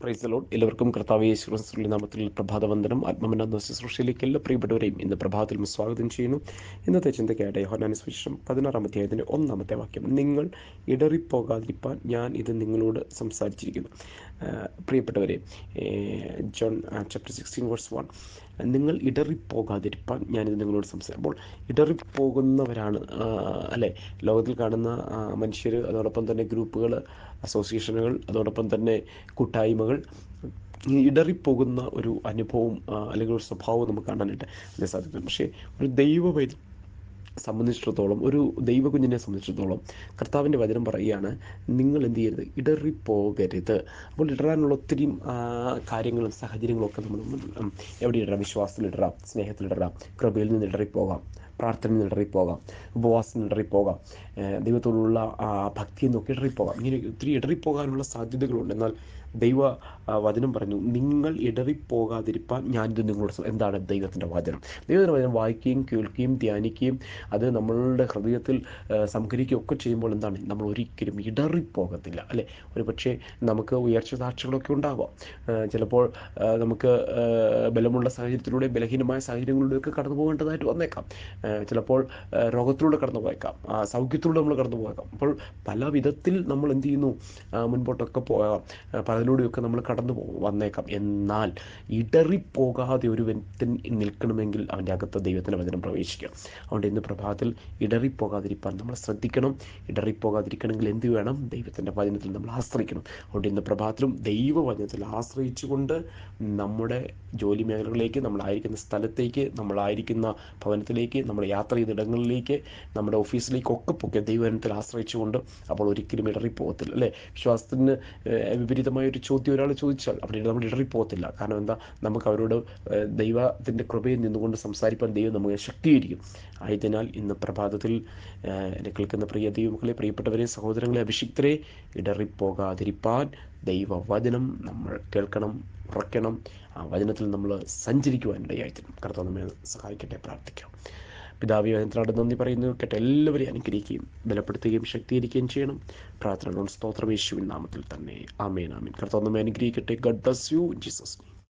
Price എല്ലാവർക്കും കർത്താവ് യേശു ക്രിസ്തുവിന്റെ നാമത്തിൽ പ്രഭാതവന്ദനം. ആത്മമന ശുശ്രൂഷയിലേക്ക് എല്ലാ പ്രിയപ്പെട്ടവരെയും ഇന്ന് പ്രഭാതത്തിൽ സ്വാഗതം ചെയ്യുന്നു. ഇന്നത്തെ ചിന്തയ്ക്കായിട്ട് യോഹനാന സുവിശേഷം പതിനാറാം അധ്യായത്തിന്റെ ഒന്നാമത്തെ വാക്യം. നിങ്ങൾ ഇടറിപ്പോകാതിരിപ്പാൻ ഞാൻ ഇത് നിങ്ങളോട് സംസാരിച്ചിരിക്കുന്നു. പ്രിയപ്പെട്ടവരെ John chapter sixteen verse one നിങ്ങൾ ഇടറിപ്പോകാതിരിപ്പാൻ ഞാനിത് നിങ്ങളോട് സംസാരിക്കുമ്പോൾ ഇടറിപ്പോകുന്നവരാണ് അല്ലേ? ലോകത്തിൽ കാണുന്ന മനുഷ്യർ അതോടൊപ്പം തന്നെ ഗ്രൂപ്പുകൾ അസോസിയേഷനുകൾ അതോടൊപ്പം തന്നെ കൂട്ടായ്മകൾ ഈ ഇടറിപ്പോകുന്ന ഒരു അനുഭവം അല്ലെങ്കിൽ ഒരു സ്വഭാവം നമുക്ക് കാണാനായിട്ട് അതിന് സാധിക്കും. പക്ഷേ ഒരു ദൈവ സംബന്ധിച്ചിടത്തോളം ഒരു ദൈവകുഞ്ഞിനെ സംബന്ധിച്ചിടത്തോളം കർത്താവിന്റെ വചനം പറയുകയാണ് നിങ്ങൾ എന്ത് ചെയ്യരുത് ഇടറിപ്പോകരുത്. അപ്പോൾ ഇടറാനുള്ള ഒത്തിരി കാര്യങ്ങളും സാഹചര്യങ്ങളും ഒക്കെ നമ്മൾ എവിടെ ഇടറാം? വിശ്വാസത്തിൽ ഇടറാം സ്നേഹത്തിൽ ഇടറാം കൃപയിൽ നിന്ന് ഇടറിപ്പോകാം പ്രാർത്ഥനയിൽ ഇടറിപ്പോകാം ഉപവാസത്തിൽ ഇടറിപ്പോകാം ദൈവത്തോടുള്ള ഭക്തിയിൽ നിന്നൊക്കെ ഇടറിപ്പോകാം. ഇങ്ങനെ ഒത്തിരി ഇടറിപ്പോകാനുള്ള സാധ്യതകളുണ്ട്. എന്നാൽ ദൈവ വചനം പറഞ്ഞു നിങ്ങൾ ഇടറിപ്പോകാതിരിപ്പാൻ ഞാനിത് നിങ്ങളോട് എന്താണ് ദൈവത്തിന്റെ വചനം? ദൈവത്തിന്റെ വചനം വായിക്കുകയും കേൾക്കുകയും ധ്യാനിക്കുകയും അത് നമ്മളുടെ ഹൃദയത്തിൽ സംഹരിക്കുകയൊക്കെ ചെയ്യുമ്പോൾ എന്താണ്? നമ്മൾ ഒരിക്കലും ഇടറിപ്പോകത്തില്ല അല്ലേ? ഒരു പക്ഷേ നമുക്ക് ഉയർച്ച താഴ്ചകളൊക്കെ ഉണ്ടാവാം. ചിലപ്പോൾ നമുക്ക് ബലമുള്ള സാഹചര്യത്തിലൂടെ ബലഹീനമായ സാഹചര്യങ്ങളിലൂടെയൊക്കെ കടന്നു പോകേണ്ടതായിട്ട് വന്നേക്കാം. ചിലപ്പോൾ രോഗത്തിലൂടെ കടന്നു പോയേക്കാം. സൗഖ്യത്തിലൂടെ നമ്മൾ കടന്നു പോയേക്കാം. അപ്പോൾ പല വിധത്തിൽ നമ്മൾ എന്ത് ചെയ്യുന്നു? മുൻപോട്ടൊക്കെ പോകാം. പലതിലൂടെയൊക്കെ നമ്മൾ കടന്നു പോകും വന്നേക്കാം. എന്നാൽ ഇടറിപ്പോകാതെ ഒരു വ്യക്തി നിൽക്കണമെങ്കിൽ അവന്റെ അകത്ത് ദൈവത്തിന്റെ വചനം പ്രവേശിക്കാം അതുകൊണ്ട് ഇന്ന് പ്രഭാതത്തിൽ ഇടറിപ്പോകാതിരിക്കാൻ നമ്മൾ ശ്രദ്ധിക്കണം. ഇടറിപ്പോകാതിരിക്കണമെങ്കിൽ എന്ത് വേണം? ദൈവത്തിന്റെ വചനത്തിൽ നമ്മൾ ആശ്രയിക്കണം. അതുകൊണ്ട് ഇന്ന് പ്രഭാതത്തിലും ദൈവവചനത്തിൽ ആശ്രയിച്ചുകൊണ്ട് നമ്മുടെ ജോലി മേഖലകളിലേക്ക് നമ്മളായിരിക്കുന്ന സ്ഥലത്തേക്ക് നമ്മളായിരിക്കുന്ന ഭവനത്തിലേക്ക് നമ്മൾ യാത്ര ചെയ്ത ഇടങ്ങളിലേക്ക് നമ്മുടെ ഓഫീസിലേക്കൊക്കെ പൊക്കെ ദൈവവചനത്തിൽ ആശ്രയിച്ചുകൊണ്ട് അപ്പോൾ ഒരിക്കലും ഇടറിപ്പോകത്തില്ല അല്ലേ? വിശ്വാസത്തിന് വിപരീതമായ ഒരു ചോദ്യം ഒരാൾ ചോദിച്ചാൽ അവിടെ നമ്മൾ ഇടറിപ്പോകത്തില്ല. കാരണം എന്താ? നമുക്ക് അവരോട് ദൈവത്തിന്റെ കൃപയിൽ നിന്നുകൊണ്ട് സംസാരിക്കാൻ ദൈവം നമുക്ക് ശക്തീകരിക്കും. ആയതിനാൽ ഇന്ന് പ്രഭാതത്തിൽ എന്നെ കേൾക്കുന്ന പ്രിയ ദൈവങ്ങളെ പ്രിയപ്പെട്ടവരെ സഹോദരങ്ങളെ അഭിഷിക്തരെ ഇടറിപ്പോകാതിരിപ്പാൻ ദൈവവചനം നമ്മൾ കേൾക്കണം ഉറക്കണം ആ വചനത്തിൽ നമ്മൾ സഞ്ചരിക്കുവാനിടയായിത്തീരും കർത്താവ് നമ്മെ സഹായിക്കട്ടെ പ്രാർത്ഥിക്കാം. പിതാവി വചനത്തിനോട് നന്ദി പറയുന്നു. കേട്ട എല്ലാവരെയും അനുഗ്രഹിക്കുകയും ബലപ്പെടുത്തുകയും ശക്തീകരിക്കുകയും ചെയ്യണം. പ്രാർത്ഥന സ്തോത്രമേശുവിൻ നാമത്തിൽ തന്നെ. ആമേൻ ആമേൻ. കർത്താവ് നമ്മെ അനുഗ്രഹിക്കട്ടെ. Garh bless you Jesus